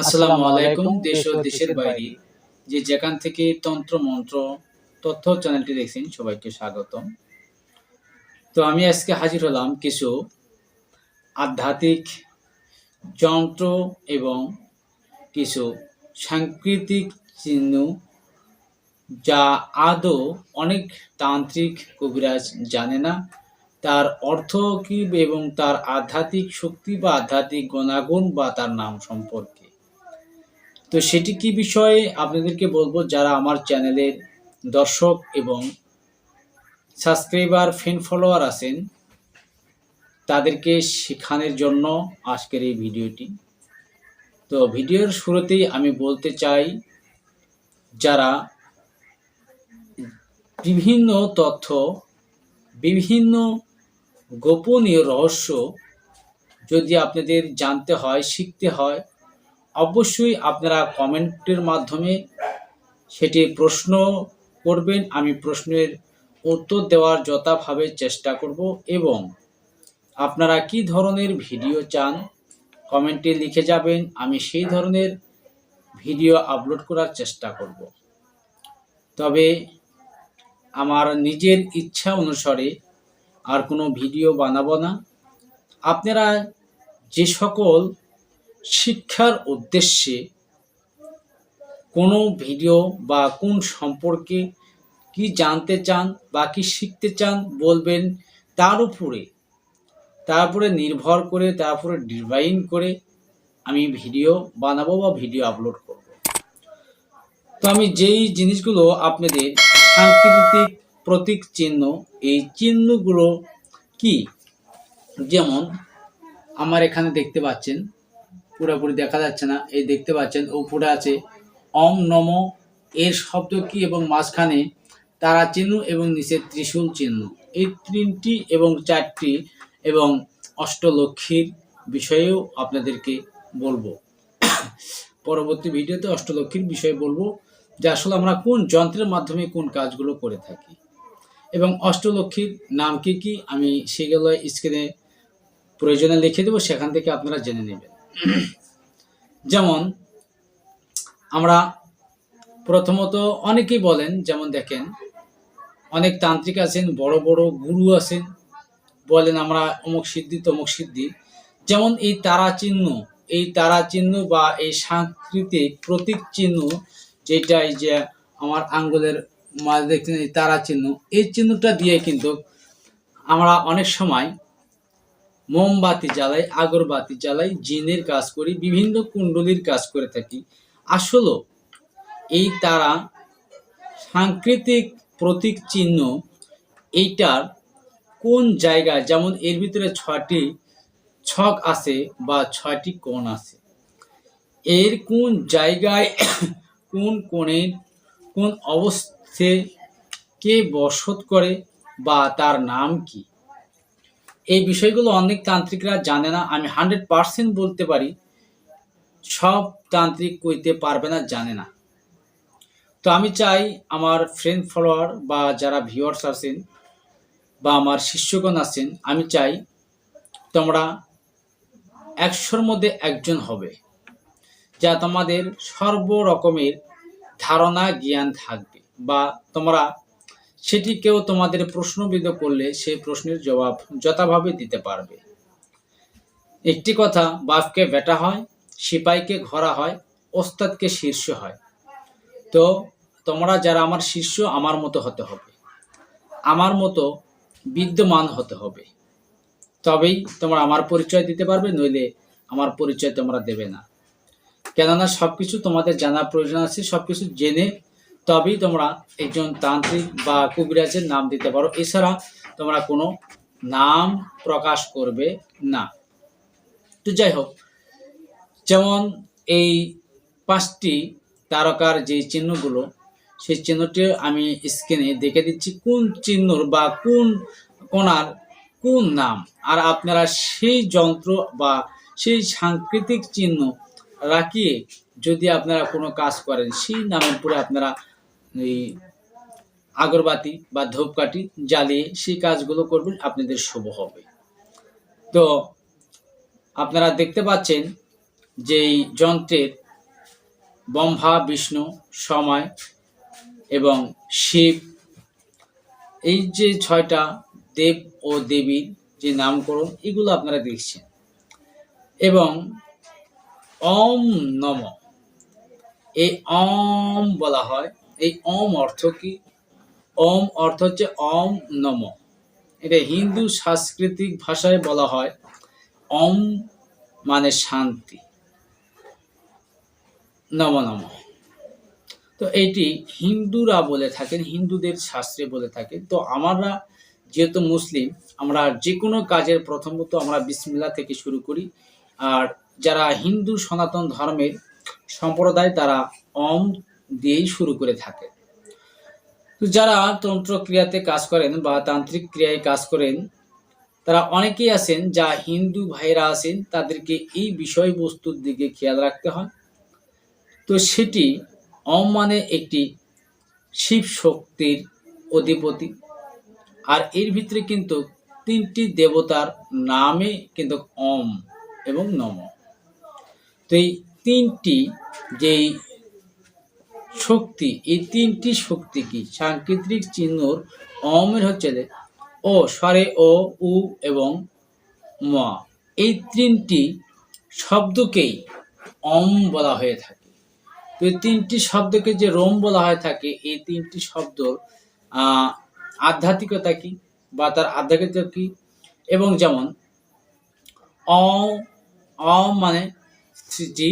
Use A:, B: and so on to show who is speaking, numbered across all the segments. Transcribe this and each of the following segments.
A: আসসালামু আলাইকুম দেশ ও দেশের বাইরে। যে যেখান থেকে তন্ত্র মন্ত্র তথ্য চ্যানেলটি দেখছেন সবাইকে স্বাগতম। তো আমি আজকে হাজির হলাম কিছু আধ্যাত্মিক যন্ত্র এবং কিছু সাংস্কৃতিক চিহ্ন যা আদৌ অনেক তান্ত্রিক কবিরাজ জানে না। তার অর্থ কি এবং তার আধ্যাত্মিক শক্তি বা আধ্যাত্মিক গুণাগুণ বা তার নাম সম্পর্কে? তো সেটি কি বিষয়ে আপনাদেরকে বলব? যারা আমার চ্যানেলের দর্শক এবং সাবস্ক্রাইবার ফ্রেন্ড ফলোয়ার আছেন, তাদেরকে শেখানোর জন্য আজকের এই ভিডিওটি। তো ভিডিওর শুরুতেই আমি বলতে চাই, যারা বিভিন্ন তথ্য, বিভিন্ন গোপনীয় রহস্য যদি আপনাদের জানতে হয়, শিখতে হয় অবশ্যই আপনারা কমেন্টের মাধ্যমে সেটি প্রশ্ন করবেন, আমি প্রশ্নের উত্তর দেওয়ার যথাভাবে চেষ্টা করব এবং আপনারা কি ধরনের ভিডিও চান কমেন্টে লিখে যাবেন, আমি সেই ধরনের ভিডিও আপলোড করার চেষ্টা করব। তবে আমার নিজের ইচ্ছা অনুসারে আর কোনো ভিডিও বানাবো না। আপনারা যে সকল শিক্ষার উদ্দেশ্যে কোনো ভিডিও বা কোন সম্পর্কে কি জানতে চান বা কি শিখতে চান বলবেন তার উপরে তারপরে নির্ভর করে তারপরে ডিজাইন করে আমি ভিডিও বানাবো বা ভিডিও আপলোড করব। তো আমি যেই জিনিসগুলো আপনাদের সাংস্কৃতিক প্রতীক চিহ্ন, এই চিহ্নগুলো কি? যেমন আমার এখানে দেখতে পাচ্ছেন পুরোপুরি দেখা যাচ্ছে না। এই দেখতে পাচ্ছেন, উপরে আছে অম নম, এর শব্দ কি এবং মাঝখানে তারা চিহ্ন এবং নিচে ত্রিশূল চিহ্ন। এই তিনটি এবং চারটি এবং অষ্টলক্ষ্মীর বিষয়েও আপনাদেরকে বলব। পরবর্তী ভিডিওতে অষ্টলক্ষ্মীর বিষয়ে বলব, যে আসলে আমরা কোন যন্ত্রের মাধ্যমে কোন কাজগুলো করে থাকি। এবং অষ্টলক্ষ্মীর নাম কি কি, আমি সেগুলো স্ক্রিনে প্রয়োজনে লিখে দেবো, সেখান থেকে আপনারা জেনে নেবেন। যেমন, আমরা প্রথমত অনেকেই বলেন, যেমন দেখেন, অনেক তান্ত্রিক আছেন, বড় বড় গুরু আছেন, বলেন আমরা অমুক সিদ্ধি, তমুক সিদ্ধি। যেমন এই তারা চিহ্ন, এই তারা চিহ্ন বা এই সাংস্কৃতিক প্রতীক চিহ্ন যেটা এই যে আমার আঙ্গুলের মাঝে দেখছেন এই তারা চিহ্ন, এই চিহ্নটা দিয়ে কিন্তু আমরা অনেক সময় মোমবাতি জ্বালাই, আগরবাতি জ্বালাই, জিনের কাজ করি, বিভিন্ন কুণ্ডলীর কাজ করে থাকি। আসলে এই তারা সাংস্কৃতিক প্রতীক চিহ্ন এইটার কোন জায়গায়, যেমন এর ভিতরে ছয়টি ছক আছে বা ছয়টি কোণ আছে, এর কোন জায়গায় কোন কোণের কোন অবস্থে কে বসত করে বা তার নাম কি? এই বিষয়গুলো অনেক তান্ত্রিকরা জানে না। আমি হান্ড্রেড পার্সেন্ট বলতে পারি, সব তান্ত্রিক কইতে পারবে না, জানে না। তো আমি চাই আমার ফ্রেন্ড ফলোয়ার বা যারা ভিউয়ার্স আছেন বা আমার শিষ্যগণ আছেন, আমি চাই তোমরা একশোর মধ্যে একজন হবে, যা তোমাদের সর্ব রকমের ধারণা, জ্ঞান থাকবে বা তোমরা সেটি কেউ তোমাদের প্রশ্নবিদ করলে সেই প্রশ্নের জবাব যথাভাবে দিতে পারবে। একটি কথা বাপকে বেটা হয়, সিপাইকে ঘোরা হয়, ওস্তাদকে শীর্ষ হয়। তো, তোমরা যারা আমার শিষ্য আমার মতো হতে হবে। আমার মতো বিদ্যমান হতে হবে। তবেই তোমরা আমার পরিচয় দিতে পারবে, নইলে আমার পরিচয় তোমরা দেবে না। কেননা সব কিছু তোমাদের জানার প্রয়োজন আছে সব কিছু জেনে তবেই তোমরা একজন তান্ত্রিক বা কবিরাজের নাম দিতে পারো। এছাড়া তোমরা কোনো নাম প্রকাশ করবে না। তো যাই হোক, যেমন এই পাঁচটি তারকার যে চিহ্নগুলো, সেই চিহ্নটি আমি স্ক্রিনে দেখে দিচ্ছি। কোন চিহ্নর বা কোন কোনার কোন নাম? আর আপনারা সেই যন্ত্র বা সেই সাংস্কৃতিক চিহ্ন রাখিয়ে যদি আপনারা কোনো কাজ করেন, সেই নামের উপরে আপনারা এই আগরবাতি বা ধূপকাঠি জ্বালিয়ে সেই কাজগুলো করবেন, আপনাদের শুভ হবে। তো আপনারা দেখতে পাচ্ছেন যে এই যন্ত্রের ব্রহ্মা, বিষ্ণু, সময় এবং শিব, এই যে ছয়টা দেব ও দেবীর যে নামকরণ, এগুলো আপনারা দেখছেন। এবং অম নম, এই অম বলা হয় এই অম অর্থ কি? অম অর্থ হচ্ছে অম নম। এটা হিন্দু সাংস্কৃতিক ভাষায় বলা হয় অম মানে শান্তি। নম নম। তো এটি হিন্দুরা বলে থাকেন, হিন্দুদের শাস্ত্রে বলে থাকেন। তো আমরা যেহেতু মুসলিম, আমরা যে কোনো কাজের প্রথমত আমরা বিসমিল্লা থেকে শুরু করি। আর যারা হিন্দু সনাতন ধর্মের সম্প্রদায়, তারা অম দিয়েই শুরু করে থাকে। তো যারা তন্ত্র ক্রিয়াতে কাজ করেন বা তান্ত্রিক ক্রিয়ায় কাজ করেন, তারা অনেকেই আছেন যা হিন্দু ভাইরা আছেন, তাদেরকে এই বিষয়বস্তুর দিকে খেয়াল রাখতে হয়। তো সেটি অম মানে একটি শিব শক্তির অধিপতি। আর এর ভিতরে কিন্তু তিনটি দেবতার নামে কিন্তু অম এবং নম। তো এই তিনটি যেই শক্তি, এই তিনটি শক্তি কি? সাংকেতিক চিহ্নর অমের হচ্ছে ও স্বরে ও উ এবং ম। এই তিনটি শব্দকেই অম বলা হয়ে থাকে। তো এই তিনটি শব্দকে যে রোম বলা হয়ে থাকে, এই তিনটি শব্দ আধ্যাত্মিকতা কি বা তার আধ্যাত্মিকতা কি? এবং যেমন অ অ মানে স্মৃতি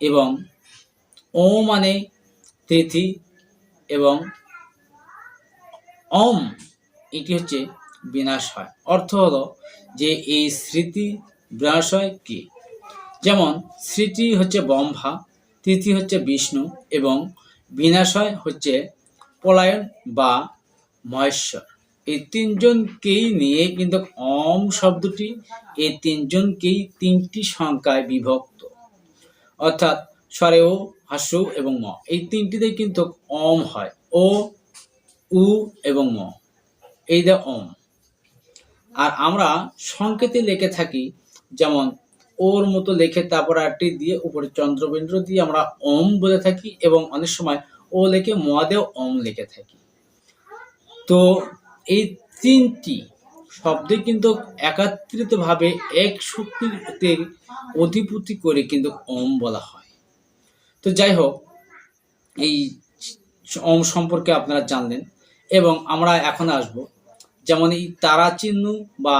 A: এবং ও মানে তিথি এবং অম এটি হচ্ছে বিনাশ হয়। অর্থ হলো যে এই স্মৃতি বিনাশ হয় কি? যেমন, স্মৃতি হচ্ছে ব্রহ্মা, তিথি হচ্ছে বিষ্ণু এবং বিনাশয় হচ্ছে পলায়ন বা মহেশ্বর। এই তিনজনকেই নিয়ে কিন্তু অম শব্দটি এই তিনজনকেই তিনটি সংখ্যায় বিভক্ত। অর্থাৎ স্বরে ও হাস্য এবং ম। এই তিনটিতে কিন্তু অম হয়। ও, উ এবং ম। এই যে অম। আর আমরা সংকেতে লিখে থাকি, যেমন, ওর মতো লিখে তারপর আরটি দিয়ে উপরে চন্দ্রবিন্দু দিয়ে আমরা ওম বলে থাকি এবং অনেক সময় ও লিখে মদেও ওম লিখে থাকি। তো এই তিনটি শব্দে কিন্তু একাত্রিতভাবে এক শক্তিতে অধিপতি করে কিন্তু ওম বলা হয়। তো যাই হোক এই ওম সম্পর্কে আপনারা জানলেন এবং আমরা এখন আসব। যেমন এই তারা চিহ্ন বা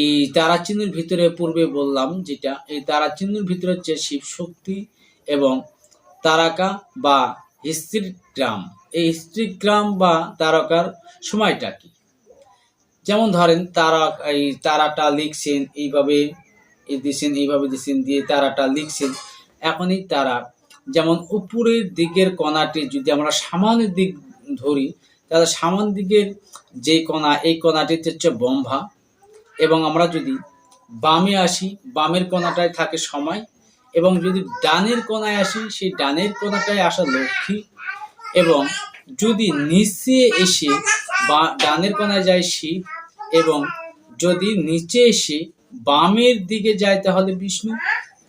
A: এই তারা চিহ্নের ভিতরে পূর্বে বললাম যেটা, এই তারা চিহ্নের ভিতরে হচ্ছে শিব শক্তি এবং তারাকা বা হিস্ট্রিগ্রাম এই হিস্ট্রিগ্রাম বা তারকার সময়টা কি? যেমন ধরেন তারা, এই তারাটা লিখছেন, এইভাবে এই দিছেন, এইভাবে দিছেন, দিয়ে তারাটা লিখছেন। এখনই তারা, যেমন উপরের দিকের কণাটি যদি আমরা সামানের দিক ধরি, তাহলে সামান দিকের যে কণা, এই কণাটিতে হচ্ছে ব্রহ্মা এবং আমরা যদি বামে আসি, বামের কণাটায় থাকে সময়, এবং যদি ডানের কোণায় আসি, সেই ডানের কোণাটায় আসা লক্ষ্মী। এবং যদি নিচে এসে বা ডানের কোণায় যায় শিব, এবং যদি নিচে এসে বামের দিকে যায় তাহলে বিষ্ণু,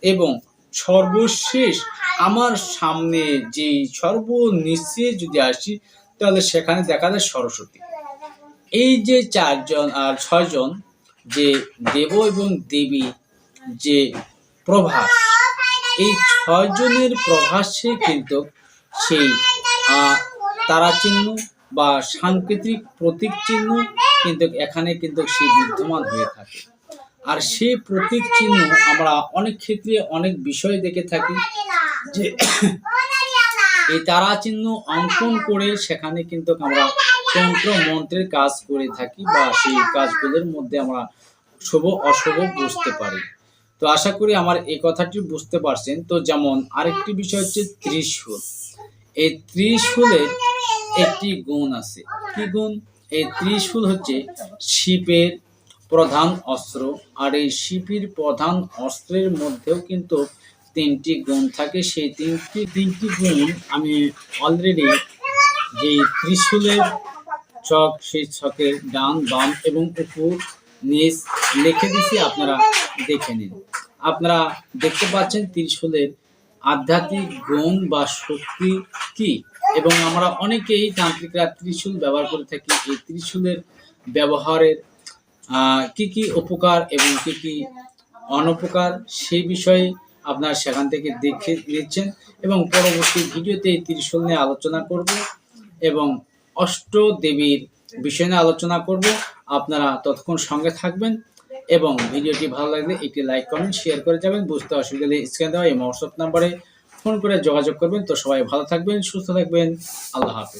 A: এবং সর্বশেষ আমার সামনে যে সর্বনিচে যদি আসি, তাহলে সেখানে দেখা যায় সরস্বতী। এই যে চারজন আর ছয়জন, যে দেব এবং দেবী, যে প্রভাস, এই ছয়জনের প্রভাসে কিন্তু সেই তারা চিহ্ন বা সাংকেতিক প্রতীক চিহ্ন কিন্তু এখানে কিন্তু সেই বিদ্যমান হয়ে থাকে। আর সেই প্রতীক চিহ্ন আমরা অনেক ক্ষেত্রে অনেক বিষয় দেখে থাকি যে এই তারা চিহ্ন অঙ্কন করে সেখানে কিন্তু আমরা তন্ত্র মন্ত্রের কাজ করে থাকি বা সেই কাজগুলোর মধ্যে আমরা শুভ, অশুভ বুঝতে পারি। তো আশা করি আমার এই কথাটি বুঝতে পারছেন। তো যেমন আরেকটি বিষয় হচ্ছে ত্রিশূল। এই ত্রিশূলের একটি গুণ আছে। কি গুণ? এই ত্রিশূল হচ্ছে শিপের প্রধান অস্ত্র আর এই শিপির প্রধান অস্ত্রের মধ্যেও কিন্তু তিনটি গুণ থাকে। সেই তিনটি তিনটি গুণ আমি অলরেডি যে ত্রিশূলের চক, সেই ছকের ডান, বাম এবং উপর নিচ লিখে দিছি আপনারা দেখে নিন। আপনারা দেখতে পাচ্ছেন ত্রিশূলের আধ্যাত্মিক গুণ বা শক্তি কি? এবং আমরা অনেকেই তান্ত্রিকরা ত্রিশূল ব্যবহার করে থাকি। এই ত্রিশূলের ব্যবহারের কি কি উপকার এবং কি কি অনুপকার সেই বিষয়ে আপনার সেখান থেকে দেখে নিচ্ছেন এবং পরবর্তী ভিডিওতে এই ত্রিশূল নিয়ে আলোচনা করব এবং অষ্ট দেবীর বিষয় নিয়ে আলোচনা করব। আপনারা ততক্ষণ সঙ্গে থাকবেন এবং ভিডিওটি ভালো লাগলে একটি লাইক, কমেন্ট, শেয়ার করে যাবেন। বুঝতে অসুবিধা হলে স্ক্রিন দেওয়া এই হোয়াটসঅ্যাপ নাম্বারে ফোন করে যোগাযোগ করবেন। তো সবাই ভালো থাকবেন, সুস্থ থাকবেন। আল্লাহ হাফেজ।